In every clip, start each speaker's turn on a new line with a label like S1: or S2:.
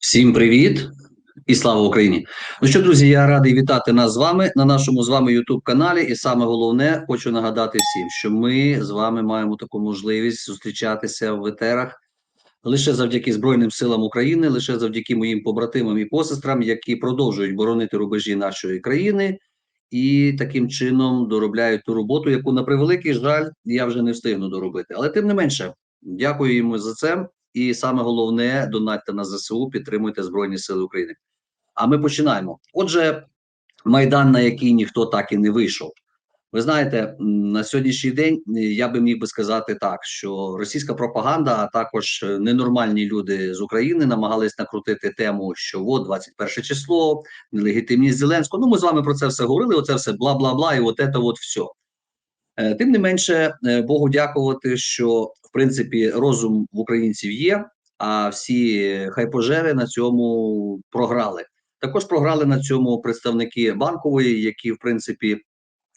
S1: Всім привіт і слава Україні! Ну що, друзі, я радий вітати нас з вами на нашому з вами youtube каналі. І саме головне, хочу нагадати всім, що ми з вами маємо таку можливість зустрічатися в етерах лише завдяки Збройним силам України, лише завдяки моїм побратимам і посестрам, які продовжують боронити рубежі нашої країни і таким чином доробляють ту роботу, яку на превеликий жаль я вже не встигну доробити. Але тим не менше, дякую йому за це. І саме головне донатьте на ЗСУ, підтримуйте Збройні Сили України. А ми починаємо. Отже, майдан, на який ніхто так і не вийшов. Ви знаєте, на сьогоднішній день я би міг би сказати так, що російська пропаганда, а також ненормальні люди з України намагались накрутити тему, що от 21 число, нелегітимність Зеленського. Ну, ми з вами про це все говорили. Оце все бла бла бла, і от це от все. Тим не менше, е, Богу дякувати, що принципі розум в українців є. А всі хайпожери на цьому програли. Також програли на цьому представники банкової, які в принципі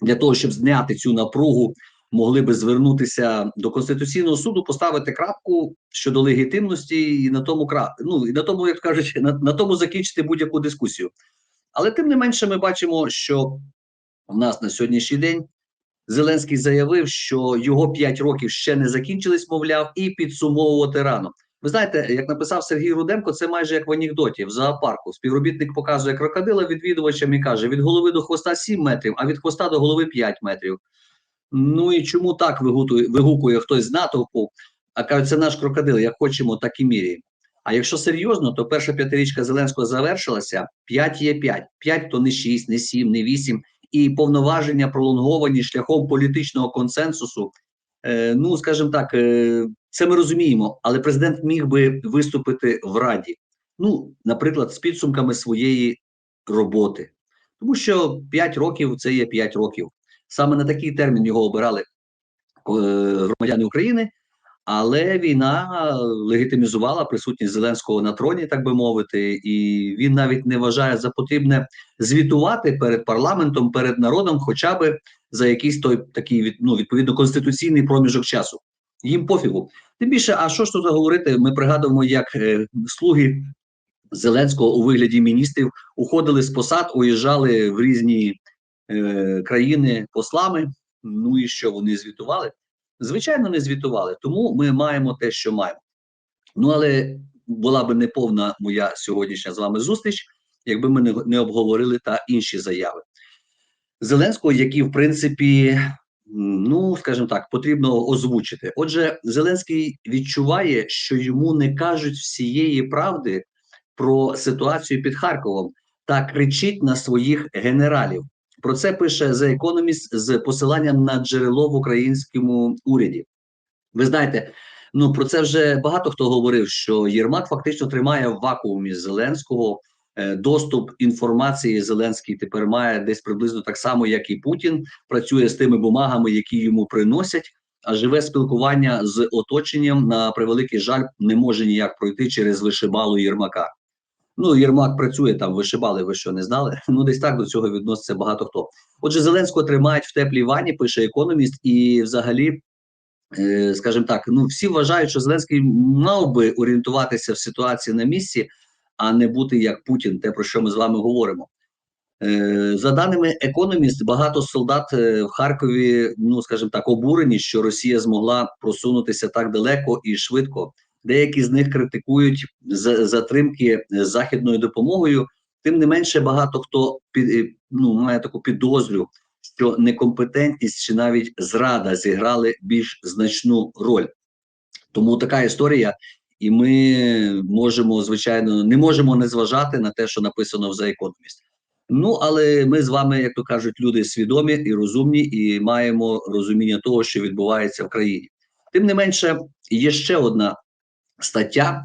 S1: для того, щоб зняти цю напругу, могли би звернутися до конституційного суду, поставити крапку щодо легітимності, і на тому крап... ну, і на тому, як кажуть, на, на тому закінчити будь-яку дискусію. Але тим не менше, ми бачимо, що в нас на сьогоднішній день Зеленський заявив, що його 5 років ще не закінчились, мовляв, і підсумовувати рано. Ви знаєте, як написав Сергій Руденко, це майже як в анекдоті в зоопарку. Співробітник показує крокодила відвідувачам і каже: від голови до хвоста 7 метрів, а від хвоста до голови 5 метрів. Ну і чому так вигукує, вигукує хтось з натовпу? А кажуть, це наш крокодил, як хочемо, так і міряємо. А якщо серйозно, то перша п'ятирічка Зеленського завершилася: 5 є 5. 5 то не 6, не 7, не 8. І повноваження пролонговані шляхом політичного консенсусу. Е, ну, скажімо так, е, це ми розуміємо, але президент міг би виступити в Раді. Ну, наприклад, з підсумками своєї роботи. Тому що 5 років це є 5 років. Саме на такий термін його обирали е, громадяни України, але війна легітимізувала присутність Зеленського на троні, так би мовити, і він навіть не вважає за потрібне звітувати перед парламентом, перед народом, хоча би за якийсь той такий ну, відповідно конституційний проміжок часу. Їм пофігу. Тим більше, а що ж тут говорити? Ми пригадуємо, як е, слуги Зеленського у вигляді міністрів уходили з посад, уїжджали в різні е, країни послами. Ну і що вони звітували? Звичайно, не звітували. Тому ми маємо те, що маємо. Ну але була би неповна моя сьогоднішня з вами зустріч, якби ми не, не обговорили та інші заяви Зеленського, які в принципі ну скажімо так, потрібно озвучити. Отже, Зеленський відчуває, що йому не кажуть всієї правди про ситуацію під Харковом та кричить на своїх генералів. Про це пише The Economist з посиланням на джерело в українському уряді. Ви знаєте, ну про це вже багато хто говорив, що Єрмак фактично тримає в вакуумі Зеленського. Е, доступ інформації Зеленський тепер має десь приблизно так само, як і Путін, працює з тими бумагами, які йому приносять. А живе спілкування з оточенням на превеликий жаль не може ніяк пройти через вишибалу Єрмака. Ну, Єрмак працює там, вишибали, ви що не знали? Ну, десь так до цього відноситься багато хто. Отже, Зеленського тримають в теплій ванні, пише економіст, і взагалі, е, скажімо так, ну всі вважають, що Зеленський мав би орієнтуватися в ситуації на місці а не бути як Путін, те про що ми з вами говоримо. Е, за даними економіст, багато солдат е, в Харкові, ну скажімо так, обурені, що Росія змогла просунутися так далеко і швидко. Деякі з них критикують затримки західною допомогою. Тим не менше, багато хто під е, ну має таку підозрю, що некомпетентність чи навіть зрада зіграли більш значну роль. Тому така історія і ми можемо, звичайно, не можемо не зважати на те, що написано в The Economist. Ну, але ми з вами, як то кажуть, люди свідомі і розумні, і маємо розуміння того, що відбувається в країні. Тим не менше, є ще одна стаття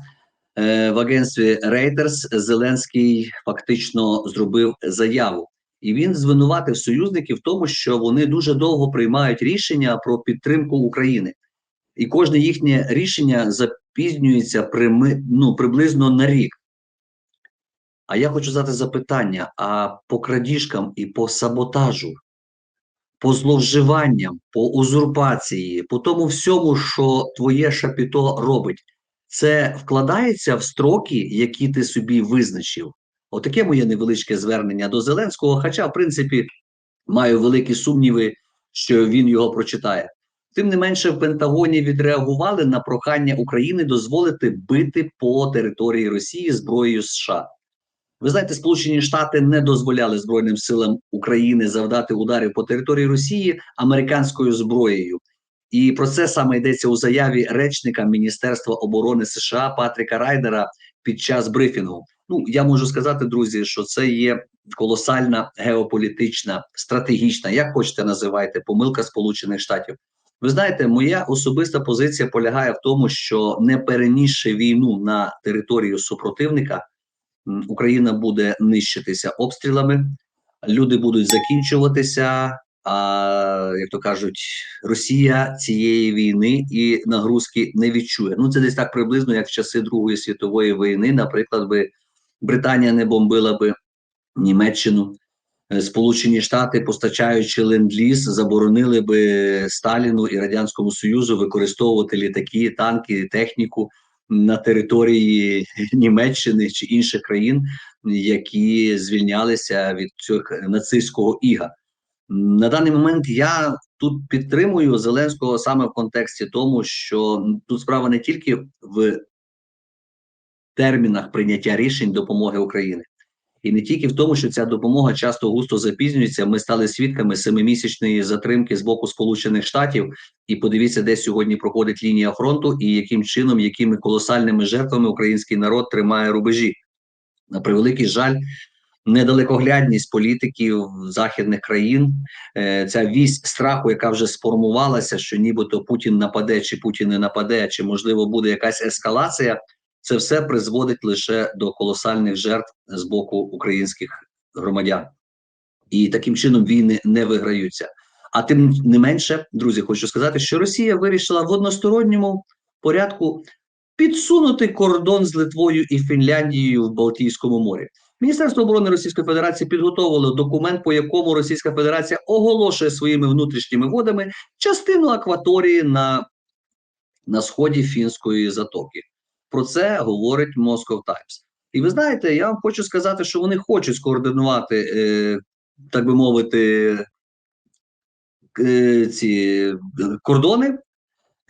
S1: е, в агентстві Reuters. Зеленський фактично зробив заяву, і він звинуватив союзників в тому, що вони дуже довго приймають рішення про підтримку України і кожне їхнє рішення запізнюється прими, ну, приблизно на рік. А я хочу задати запитання: а по крадіжкам і по саботажу, по зловживанням, по узурпації, по тому всьому, що твоє шапіто робить, це вкладається в строки, які ти собі визначив. Отаке моє невеличке звернення до Зеленського. Хоча, в принципі, маю великі сумніви, що він його прочитає. Тим не менше, в Пентагоні відреагували на прохання України дозволити бити по території Росії зброєю США. Ви знаєте, Сполучені Штати не дозволяли Збройним силам України завдати ударів по території Росії американською зброєю. І про це саме йдеться у заяві речника Міністерства оборони США Патріка Райдера під час брифінгу. Ну я можу сказати, друзі, що це є колосальна геополітична, стратегічна, як хочете називайте, помилка Сполучених Штатів. Ви знаєте, моя особиста позиція полягає в тому, що не перенісши війну на територію супротивника, Україна буде нищитися обстрілами, люди будуть закінчуватися. А як то кажуть, Росія цієї війни і нагрузки не відчує. Ну це десь так приблизно, як в часи Другої світової війни, наприклад, би Британія не бомбила би Німеччину, е, Сполучені Штати, постачаючи ленд-ліз, заборонили би Сталіну і Радянському Союзу використовувати літаки, танки, техніку на території Німеччини чи інших країн, які звільнялися від цього нацистського іга. На даний момент я тут підтримую Зеленського саме в контексті тому, що тут справа не тільки в термінах прийняття рішень допомоги Україні, і не тільки в тому, що ця допомога часто густо запізнюється. Ми стали свідками семимісячної затримки з боку Сполучених Штатів. І подивіться, де сьогодні проходить лінія фронту, і яким чином, якими колосальними жертвами український народ тримає рубежі. На превеликий жаль, недалекоглядність політиків західних країн, е, ця вісь страху, яка вже сформувалася, що нібито Путін нападе, чи Путін не нападе, чи можливо буде якась ескалація. Це все призводить лише до колосальних жертв з боку українських громадян, і таким чином війни не виграються. А тим не менше, друзі, хочу сказати, що Росія вирішила в односторонньому порядку підсунути кордон з Литвою і Фінляндією в Балтійському морі. Міністерство оборони Російської Федерації підготовило документ, по якому Російська Федерація оголошує своїми внутрішніми водами частину акваторії на, на сході фінської затоки. Про це говорить Moscow Times. І ви знаєте, я вам хочу сказати, що вони хочуть скоординувати, е, так би мовити, е, ці кордони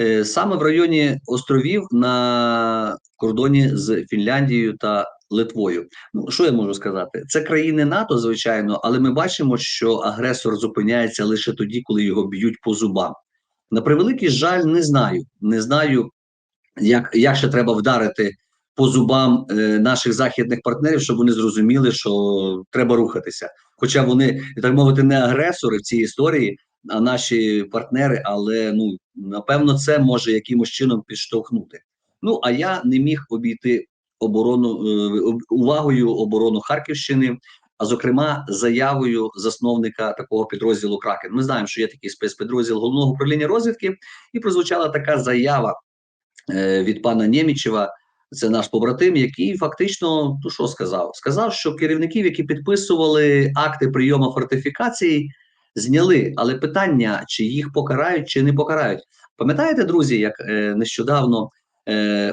S1: е, саме в районі островів на кордоні з Фінляндією та Литвою. Ну що я можу сказати? Це країни НАТО, звичайно, але ми бачимо, що агресор зупиняється лише тоді, коли його б'ють по зубам. На превеликий жаль, не знаю. Не знаю, як, як ще треба вдарити по зубам е, наших західних партнерів, щоб вони зрозуміли, що треба рухатися. Хоча вони так мовити не агресори в цій історії, а наші партнери, але ну напевно це може якимось чином підштовхнути. Ну а я не міг обійти оборону е, увагою оборону Харківщини. А зокрема, заявою засновника такого підрозділу Кракен. Ми знаємо, що є такий спецпідрозділ головного управління розвідки, і прозвучала така заява е, від пана Нємічева. Це наш побратим, який фактично ну що сказав? Сказав, що керівників, які підписували акти прийому фортифікації, зняли. Але питання, чи їх покарають, чи не покарають. Пам'ятаєте, друзі, як е, нещодавно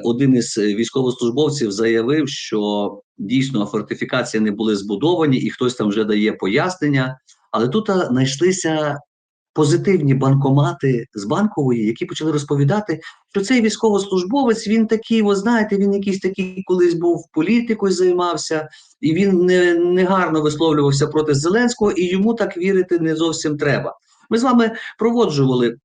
S1: один із військовослужбовців заявив, що дійсно фортифікації не були збудовані, і хтось там вже дає пояснення. Але тут знайшлися позитивні банкомати з банкової, які почали розповідати, що цей військовослужбовець він такий, ви знаєте, він якийсь такий колись був політикою займався, і він не, не гарно висловлювався проти Зеленського, і йому так вірити не зовсім треба. Ми з вами проводжували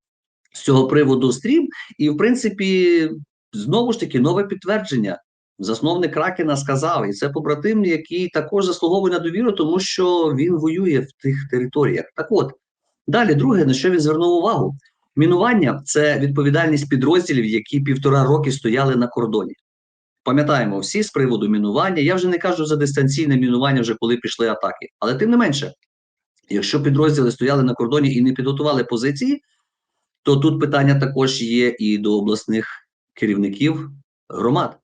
S1: з цього приводу стрім, і в принципі, знову ж таки, нове підтвердження. Засновник Кракена сказав, і це побратим, який також заслуговує на довіру, тому що він воює в тих територіях. Так от далі, друге, на що він звернув увагу: мінування це відповідальність підрозділів, які півтора роки стояли на кордоні. Пам'ятаємо всі з приводу мінування. Я вже не кажу за дистанційне мінування, вже коли пішли атаки. Але тим не менше, якщо підрозділи стояли на кордоні і не підготували позиції, то тут питання також є і до обласних керівників громад.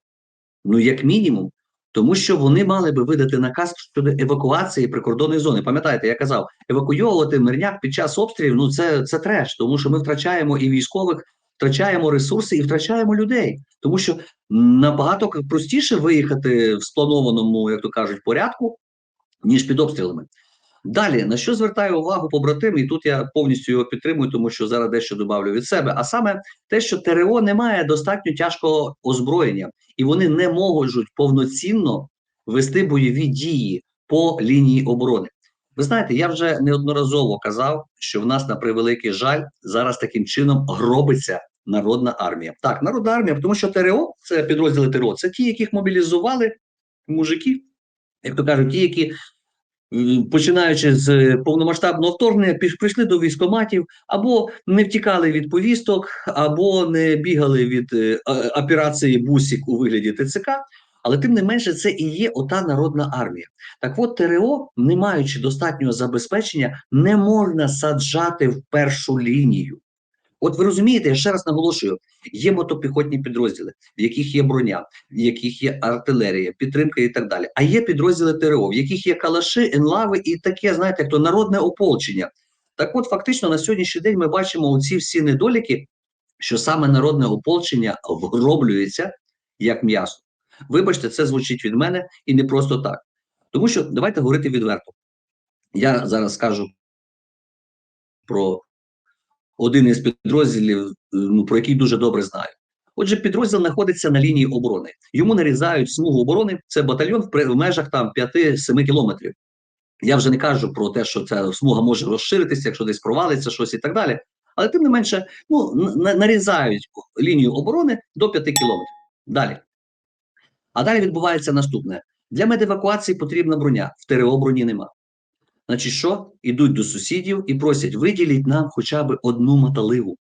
S1: Ну, як мінімум, тому що вони мали би видати наказ щодо евакуації прикордонної зони. Пам'ятаєте, я казав, евакуйовувати мирняк під час обстрілів ну це це треш, тому що ми втрачаємо і військових втрачаємо ресурси і втрачаємо людей, тому що набагато простіше виїхати в спланованому, як то кажуть, порядку, ніж під обстрілами. Далі на що звертаю увагу побратим, і тут я повністю його підтримую, тому що зараз дещо добавлю від себе. А саме те, що ТРО не має достатньо тяжкого озброєння, і вони не можуть повноцінно вести бойові дії по лінії оборони. Ви знаєте, я вже неодноразово казав, що в нас на превеликий жаль зараз таким чином гробиться народна армія. Так, народна армія, тому що ТРО це підрозділи ТРО, це ті, яких мобілізували мужики, як то кажуть, ті, які починаючи з повномасштабного вторгнення, прийшли до військоматів, або не втікали від повісток, або не бігали від е, операції Бусік у вигляді ТЦК. Але тим не менше, це і є ота народна армія. Так от ТРО, не маючи достатнього забезпечення, не можна саджати в першу лінію. От ви розумієте, я ще раз наголошую: є мотопіхотні підрозділи, в яких є броня, в яких є артилерія, підтримка і так далі. А є підрозділи ТРО, в яких є калаши, енлави і таке, знаєте, як то народне ополчення. Так, от, фактично, на сьогоднішній день ми бачимо оці всі недоліки, що саме народне ополчення вгроблюється як м'ясо. Вибачте, це звучить від мене і не просто так. Тому що давайте говорити відверто. Я зараз скажу про один із підрозділів, ну, про який дуже добре знаю. Отже, підрозділ знаходиться на лінії оборони. Йому нарізають смугу оборони. Це батальйон в, межах там 5-7 кілометрів. Я вже не кажу про те, що ця смуга може розширитися, якщо десь провалиться щось і так далі. Але тим не менше, ну, нарізають лінію оборони до 5 кілометрів. Далі. А далі відбувається наступне: для медевакуації потрібна броня. В ТРО броні нема. Значить, що? Ідуть до сусідів і просять, виділіть нам хоча б одну моталиву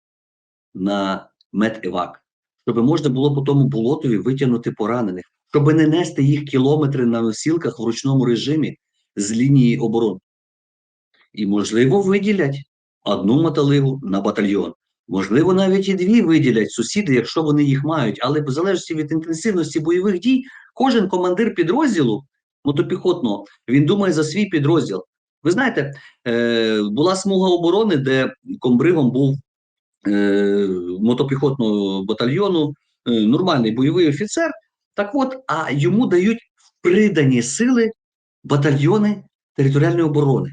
S1: на медевак, щоб можна було по тому болотові витягнути поранених, щоб не нести їх кілометри на носілках в ручному режимі з лінії оборони. І, можливо, виділять одну моталиву на батальйон. Можливо, навіть і дві виділять сусіди, якщо вони їх мають. Але в залежності від інтенсивності бойових дій, кожен командир підрозділу мотопіхотного він думає за свій підрозділ. Ви знаєте, е, була смуга оборони, де комбригом був е, мотопіхотного батальйону, е, нормальний бойовий офіцер. Так от, а йому дають придані сили батальйони територіальної оборони.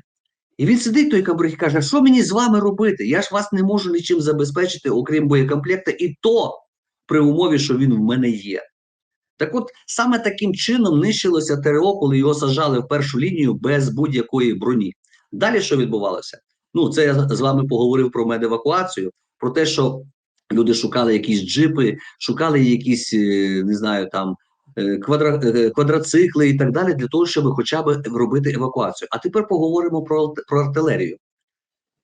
S1: І він сидить той комбриг і каже: що мені з вами робити? Я ж вас не можу нічим забезпечити, окрім боєкомплекта, і то при умові, що він в мене є. Так от саме таким чином нищилося ТРО, коли його сажали в першу лінію без будь-якої броні. Далі що відбувалося? Ну, це я з вами поговорив про медевакуацію, про те, що люди шукали якісь джипи, шукали якісь, е, не знаю, там е, квадра, е, квадроцикли і так далі, для того, щоб хоча б робити евакуацію. А тепер поговоримо про, про артилерію.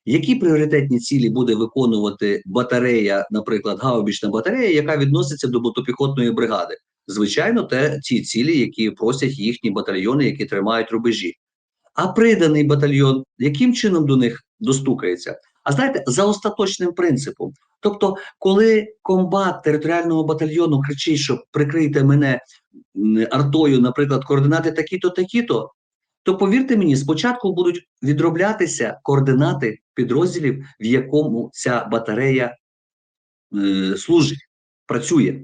S1: Які пріоритетні цілі буде виконувати батарея, наприклад, гаубічна батарея, яка відноситься до мотопіхотної бригади? Звичайно, те ті цілі, які просять їхні батальйони, які тримають рубежі. А приданий батальйон яким чином до них достукається? А знаєте, за остаточним принципом. Тобто, коли комбат територіального батальйону кричить, що прикрийте мене артою, наприклад, координати такі-то, такі-то, то повірте мені, спочатку будуть відроблятися координати підрозділів, в якому ця батарея е, служить, працює,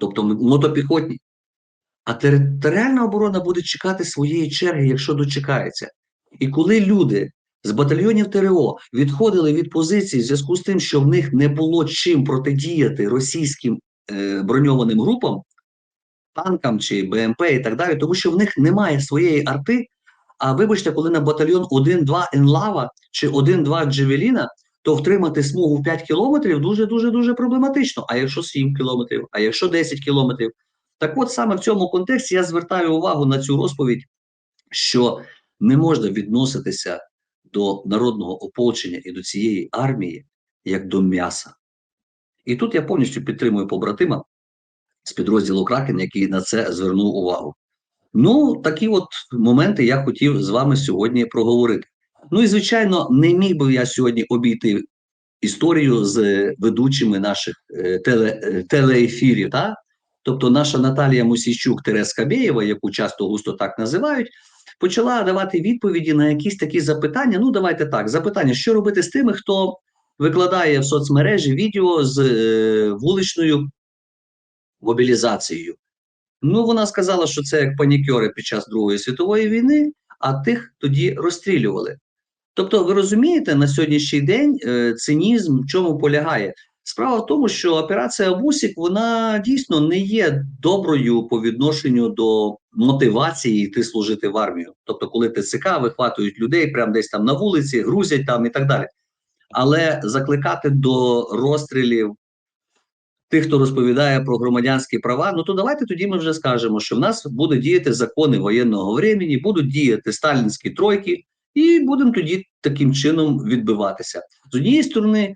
S1: тобто мотопіхотні. А територіальна оборона буде чекати своєї черги, якщо дочекається. І коли люди з батальйонів ТРО відходили від позицій в зв'язку з тим, що в них не було чим протидіяти російським е, броньованим групам, танкам чи БМП і так далі, тому що в них немає своєї арти. А вибачте, коли на батальйон 1-2 Енлава чи 1-2 Джевеліна, то втримати смугу в 5 кілометрів дуже дуже дуже проблематично. А якщо 7 кілометрів, а якщо 10 кілометрів, так от саме в цьому контексті я звертаю увагу на цю розповідь, що не можна відноситися до народного ополчення і до цієї армії як до м'яса. І тут я повністю підтримую побратима з підрозділу Кракен, який на це звернув увагу. Ну, такі от моменти я хотів з вами сьогодні проговорити. Ну і звичайно, не міг би я сьогодні обійти історію з ведучими наших е, теле, е, телеефірів. Та? Тобто, наша Наталія Мусійчук Терес Кабєєва, яку часто густо так називають, почала давати відповіді на якісь такі запитання. Ну, давайте так: запитання, що робити з тими, хто викладає в соцмережі відео з е, вуличною мобілізацією. Ну, вона сказала, що це як панікьори під час Другої світової війни, а тих тоді розстрілювали. Тобто, ви розумієте, на сьогоднішній день е, цинізм в чому полягає? Справа в тому, що операція Вусік вона дійсно не є доброю по відношенню до мотивації йти служити в армію. Тобто, коли ТЦК вихватують людей прямо десь там на вулиці, грузять там і так далі. Але закликати до розстрілів тих, хто розповідає про громадянські права, ну то давайте тоді ми вже скажемо, що в нас буде діяти закони воєнного времени, будуть діяти сталінські тройки, і будемо тоді таким чином відбиватися. З однієї сторони,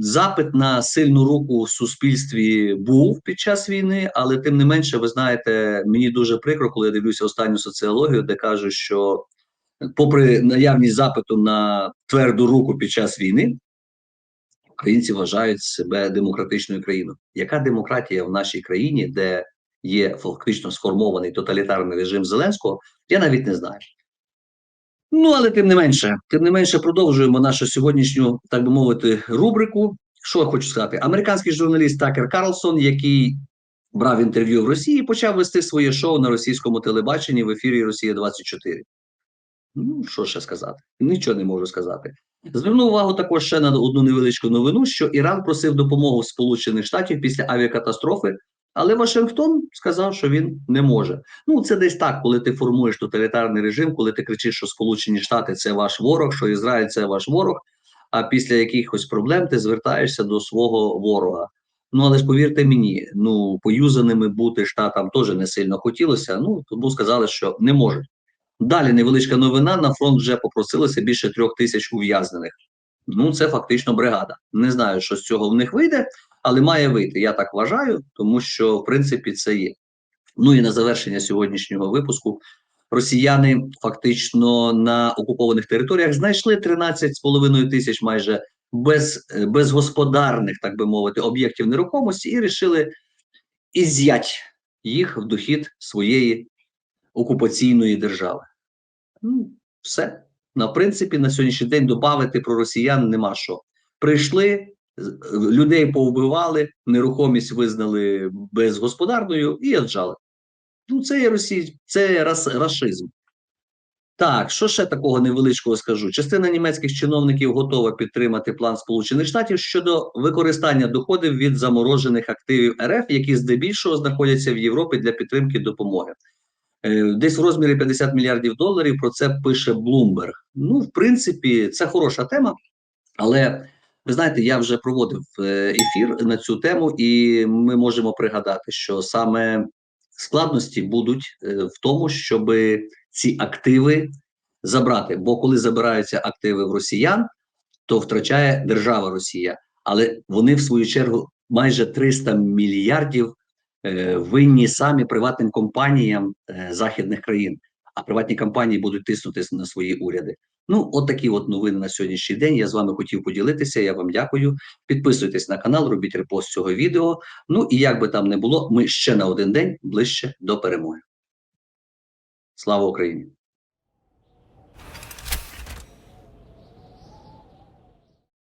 S1: запит на сильну руку в суспільстві був під час війни, але тим не менше, ви знаєте, мені дуже прикро, коли я дивлюся останню соціологію, де кажуть, що попри наявність запиту на тверду руку під час війни, українці вважають себе демократичною країною. Яка демократія в нашій країні, де є фактично сформований тоталітарний режим Зеленського, я навіть не знаю. Ну, але тим не менше, тим не менше, продовжуємо нашу сьогоднішню, так би мовити, рубрику. Що я хочу сказати? Американський журналіст Такер Карлсон, який брав інтерв'ю в Росії, почав вести своє шоу на російському телебаченні в ефірі Росія 24 Ну, що ще сказати? Нічого не можу сказати. Звернув увагу також ще на одну невеличку новину, що Іран просив допомогу Сполучених Штатів після авіакатастрофи, але Вашингтон сказав, що він не може. Ну, це десь так, коли ти формуєш тоталітарний режим, коли ти кричиш, що Сполучені Штати це ваш ворог, що Ізраїль це ваш ворог. А після якихось проблем ти звертаєшся до свого ворога. Ну але ж повірте мені, ну поюзаними бути штатам теж не сильно хотілося. Ну тому сказали, що не можуть. Далі невеличка новина. На фронт вже попросилося більше трьох тисяч ув'язнених. Ну, це фактично бригада. Не знаю, що з цього в них вийде, але має вийти. Я так вважаю, тому що в принципі це є. Ну і на завершення сьогоднішнього випуску росіяни фактично на окупованих територіях знайшли 13,5 тисяч майже без, безгосподарних, так би мовити, об'єктів нерухомості і рішили ізять їх в дохід своєї окупаційної держави. Ну, все. На принципі, на сьогоднішній день додати про росіян нема що. Прийшли, людей повбивали, нерухомість визнали безгосподарною і отжали. Ну, це є Росія, це рас, расизм. Так, що ще такого невеличкого скажу? Частина німецьких чиновників готова підтримати план Сполучених Штатів щодо використання доходів від заморожених активів РФ, які здебільшого знаходяться в Європі для підтримки допомоги. Десь в розмірі 50 мільярдів доларів про це пише Bloomberg. Ну, в принципі, це хороша тема, але ви знаєте, я вже проводив ефір на цю тему, і ми можемо пригадати, що саме складності будуть в тому, щоб ці активи забрати. Бо коли забираються активи в росіян, то втрачає держава Росія, але вони в свою чергу майже 300 мільярдів винні самі приватним компаніям західних країн, а приватні компанії будуть тиснути на свої уряди. Ну, от такі от новини на сьогоднішній день. Я з вами хотів поділитися. Я вам дякую. Підписуйтесь на канал, робіть репост цього відео. Ну і як би там не було, ми ще на один день ближче до перемоги. Слава Україні!